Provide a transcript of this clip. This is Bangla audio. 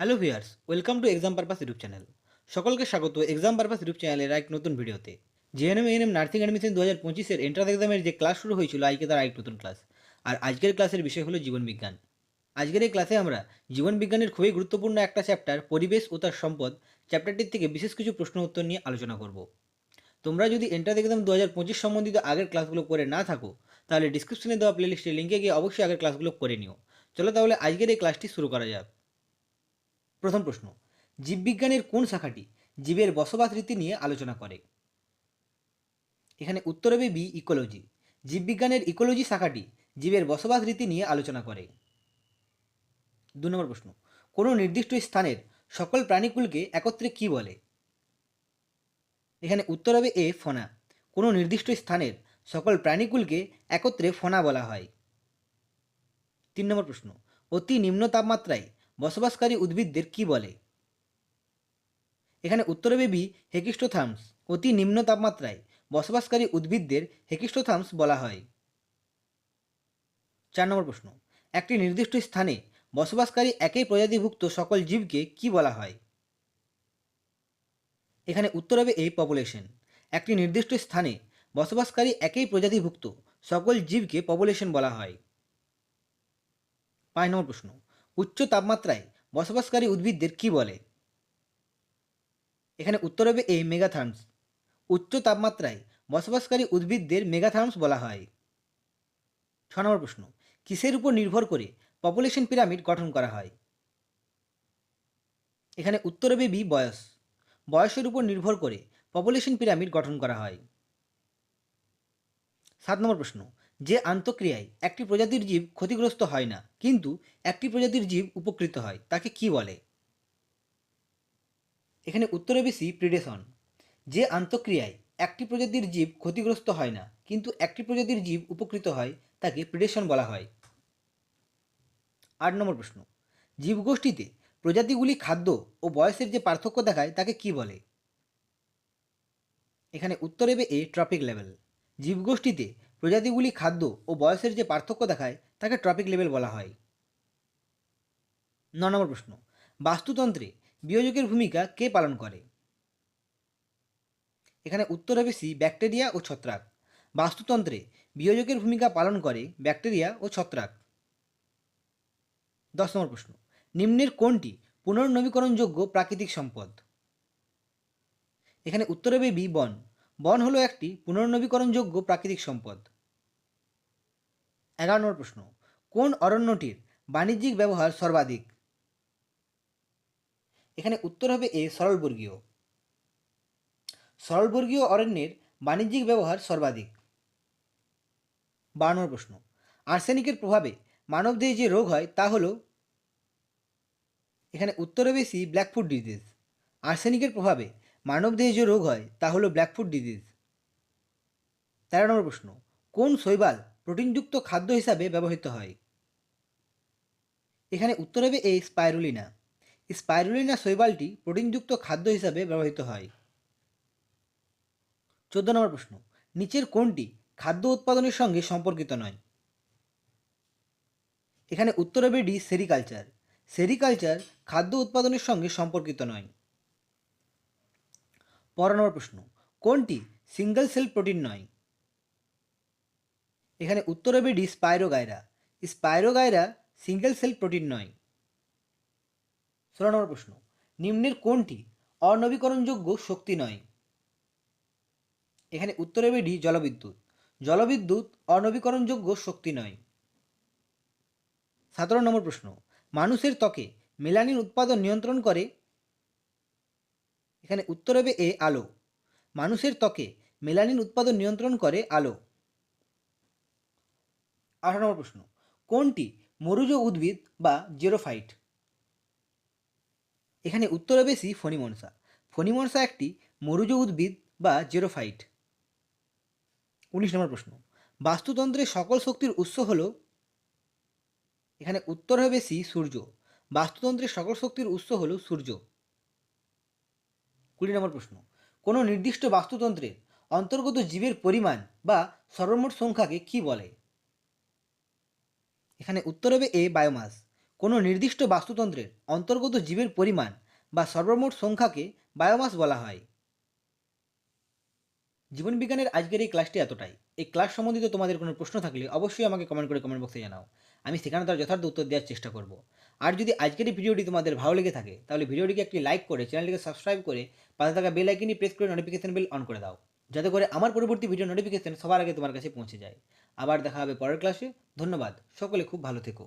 Hello viewers welcome to exam purpose YouTube channel সকলকে স্বাগত এক্সাম পারপাস ইউটিউব চ্যানেলের এক নতুন ভিডিওতে জেএনএম এএনএম নার্সিং অ্যাডমিশন দু হাজার পঁচিশের এন্ট্রান্স এক্সামের যে ক্লাস শুরু হয়েছিল, আজকে তার এক নতুন ক্লাস আর আজকের ক্লাসের বিষয় হলো জীবনবিজ্ঞান আজকের এই ক্লাসে আমরা জীবনবিজ্ঞানের খুবই গুরুত্বপূর্ণ একটা চ্যাপ্টার পরিবেশ ও তার সম্পদ চ্যাপ্টারটির থেকে বিশেষ কিছু প্রশ্ন উত্তর নিয়ে আলোচনা করব। তোমরা যদি এন্ট্রান্স এক্সাম দু হাজার পঁচিশ সম্বন্ধিত আগের ক্লাসগুলো করে না থাকো, তাহলে ডিসক্রিপশনে দেওয়া প্লেলিস্টের লিঙ্কে গিয়ে অবশ্যই আগের ক্লাসগুলো করে নিও। চলো তাহলে আজকের এই ক্লাসটি শুরু করা যাক। প্রথম প্রশ্ন, জীববিজ্ঞানের কোন শাখাটি জীবের বসবাস রীতি নিয়ে আলোচনা করে? এখানে উত্তর হবে বি, ইকোলজি। জীববিজ্ঞানের ইকোলজি শাখাটি জীবের বসবাস রীতি নিয়ে আলোচনা করে। দু নম্বর প্রশ্ন, কোনো নির্দিষ্ট স্থানের সকল প্রাণীকুলকে একত্রে কি বলে? এখানে উত্তর হবে এ, ফনা। কোনো নির্দিষ্ট স্থানের সকল প্রাণীকুলকে একত্রে ফনা বলা হয়। তিন নম্বর প্রশ্ন, অতি নিম্ন তাপমাত্রায় বসবাসকারী উদ্ভিদদের কি বলে? এখানে উত্তর হবে হেকিস্টোথামস অতি নিম্ন তাপমাত্রায় বসবাসকারী উদ্ভিদদের হেকিস্টোথামস বলা হয়। চার নম্বর প্রশ্ন, একটি নির্দিষ্ট স্থানে বসবাসকারী একই প্রজাতিভুক্ত সকল জীবকে কি বলা হয়? এখানে উত্তর হবে এই পপুলেশন একটি নির্দিষ্ট স্থানে বসবাসকারী একই প্রজাতিভুক্ত সকল জীবকে পপুলেশন বলা হয়। পাঁচ নম্বর প্রশ্ন উচ্চ তাপমাত্রায় বসবাসকারী উদ্ভিদদের কি বলে? এখানে উত্তর হবে এ মেগাথার্মস। উচ্চ তাপমাত্রায় বসবাসকারী উদ্ভিদদের মেগাথার্মস বলা হয়। ছ নম্বর প্রশ্ন, কিসের উপর নির্ভর করে পপুলেশন পিরামিড গঠন করা হয়? এখানে উত্তর হবে বি, বয়স। বয়সের উপর নির্ভর করে পপুলেশন পিরামিড গঠন করা হয়। সাত নম্বর প্রশ্ন যে আন্তঃক্রিয়ায় একটি প্রজাতির জীব ক্ষতিগ্রস্ত হয় না, কিন্তু একটি প্রজাতির জীব উপকৃত হয়, তাকে কি বলে? এখানে উত্তরে বেশি প্রিডেশন যে আন্তঃক্রিয়ায় একটি প্রজাতির জীব ক্ষতিগ্রস্ত হয় না, কিন্তু একটি প্রজাতির জীব উপকৃত হয়, তাকে প্রিডেশন বলা হয়। আট নম্বর প্রশ্ন। জীবগোষ্ঠীতে প্রজাতিগুলি খাদ্য ও বয়সের যে পার্থক্য দেখায়, তাকে কি বলে? এখানে উত্তর হবে এ ট্রপিক লেভেল। জীবগোষ্ঠীতে প্রজাতিগুলি খাদ্য ও বয়সের যে পার্থক্য দেখায়, তাকে ট্রপিক লেভেল বলা হয়। ন নম্বর প্রশ্ন, বাস্তুতন্ত্রে বিয়োজকের ভূমিকা কে পালন করে? এখানে উত্তর হবে সি, ব্যাকটেরিয়া ও ছত্রাক। বাস্তুতন্ত্রে বিয়োজকের ভূমিকা পালন করে ব্যাকটেরিয়া ও ছত্রাক। দশ নম্বর প্রশ্ন, নিম্নের কোনটি পুনর্নবীকরণযোগ্য প্রাকৃতিক সম্পদ? এখানে উত্তর হবে বি, বন। বন হলো একটি পুনর্নবীকরণযোগ্য প্রাকৃতিক সম্পদ। এগারো নম্বর প্রশ্ন, কোন অরণ্যটির বাণিজ্যিক ব্যবহার সর্বাধিক? এখানে উত্তর হবে এ, সরলবর্গীয়। সরলবর্গীয় অরণ্যের বাণিজ্যিক ব্যবহার সর্বাধিক। বারো নম্বর প্রশ্ন, আর্সেনিকের প্রভাবে মানবদেহে যে রোগ হয় তা হলো? এখানে উত্তরে বেশি ব্ল্যাকফুট ডিজিজ। আর্সেনিকের প্রভাবে মানবদেহে যে রোগ হয়, তা হলো ব্ল্যাকফুট ডিজিজ তেরো নম্বর প্রশ্ন, কোন শৈবাল প্রোটিনযুক্ত খাদ্য হিসাবে ব্যবহৃত হয়? এখানে উত্তর হবে এই স্পাইরুলিনা। স্পাইরুলিনা শৈবালটি প্রোটিনযুক্ত খাদ্য হিসাবে ব্যবহৃত হয়। চোদ্দ নম্বর প্রশ্ন, নিচের কোনটি খাদ্য উৎপাদনের সঙ্গে সম্পর্কিত নয়? এখানে উত্তর হবে ডি সেরিকালচার। সেরিকালচার খাদ্য উৎপাদনের সঙ্গে সম্পর্কিত নয়। নম্বর প্রশ্ন। কোনটি? সিঙ্গেল সেল প্রোটিন নয়। এখানে উত্তর হবে D spirogyra spirogyra single cell protein নয়। ষোলো নম্বর প্রশ্ন, নিম্নের কোনটি? অনবীকরণযোগ্য শক্তি নয়। এখানে উত্তর হবে ডি জলবিদ্যুৎ। জলবিদ্যুৎ অনবীকরণযোগ্য শক্তি নয়। সতেরো নম্বর প্রশ্ন, মানুষের ত্বকে মেলানিন উৎপাদন নিয়ন্ত্রণ করে এখানে উত্তর হবে এ, আলো। মানুষের ত্বকে মেলানিন উৎপাদন নিয়ন্ত্রণ করে আলো। আঠারো নম্বর প্রশ্ন, কোনটি মরুজ উদ্ভিদ বা জেরোফাইট? এখানে উত্তর হবে সি, ফণিমনসা। ফণিমনসা একটি মরুজ উদ্ভিদ বা জেরোফাইট। উনিশ নম্বর প্রশ্ন বাস্তুতন্ত্রের সকল শক্তির উৎস হল? এখানে উত্তর হবে সি, সূর্য। বাস্তুতন্ত্রের সকল শক্তির উৎস হল সূর্য। কুড়ি নম্বর প্রশ্ন। কোনো নির্দিষ্ট বাস্তুতন্ত্রের অন্তর্গত জীবের পরিমাণ বা সর্বমোট সংখ্যাকে কি বলে? এখানে উত্তর হবে এ বায়োমাস কোনো নির্দিষ্ট বাস্তুতন্ত্রের অন্তর্গত জীবের পরিমাণ বা সর্বমোট সংখ্যাকে বায়োমাস বলা হয়। জীবনবিজ্ঞানের আজকের এই ক্লাসটি এতটাই। এই ক্লাস সম্বন্ধিত তোমাদের কোনো প্রশ্ন থাকলে অবশ্যই আমাকে কমেন্ট করে কমেন্ট বক্সে জানাও। আমি সেখানে তার যথার্থ উত্তর দেওয়ার চেষ্টা করব। আর যদি আজকের এই ভিডিওটি তোমাদের ভালো লেগে থাকে, তাহলে ভিডিওটিকে একটি লাইক করে চ্যানেলটিকে সাবস্ক্রাইব করে পাশে থাকা বেল আইকনটি প্রেস করে নোটিফিকেশন বেল অন করে দাও। যাতে করে আমার পরবর্তী ভিডিও নোটিফিকেশন সবার আগে তোমার কাছে পৌঁছে যায়। আবার দেখা হবে পরের ক্লাসে ধন্যবাদ। সকলে খুব ভালো থেকো।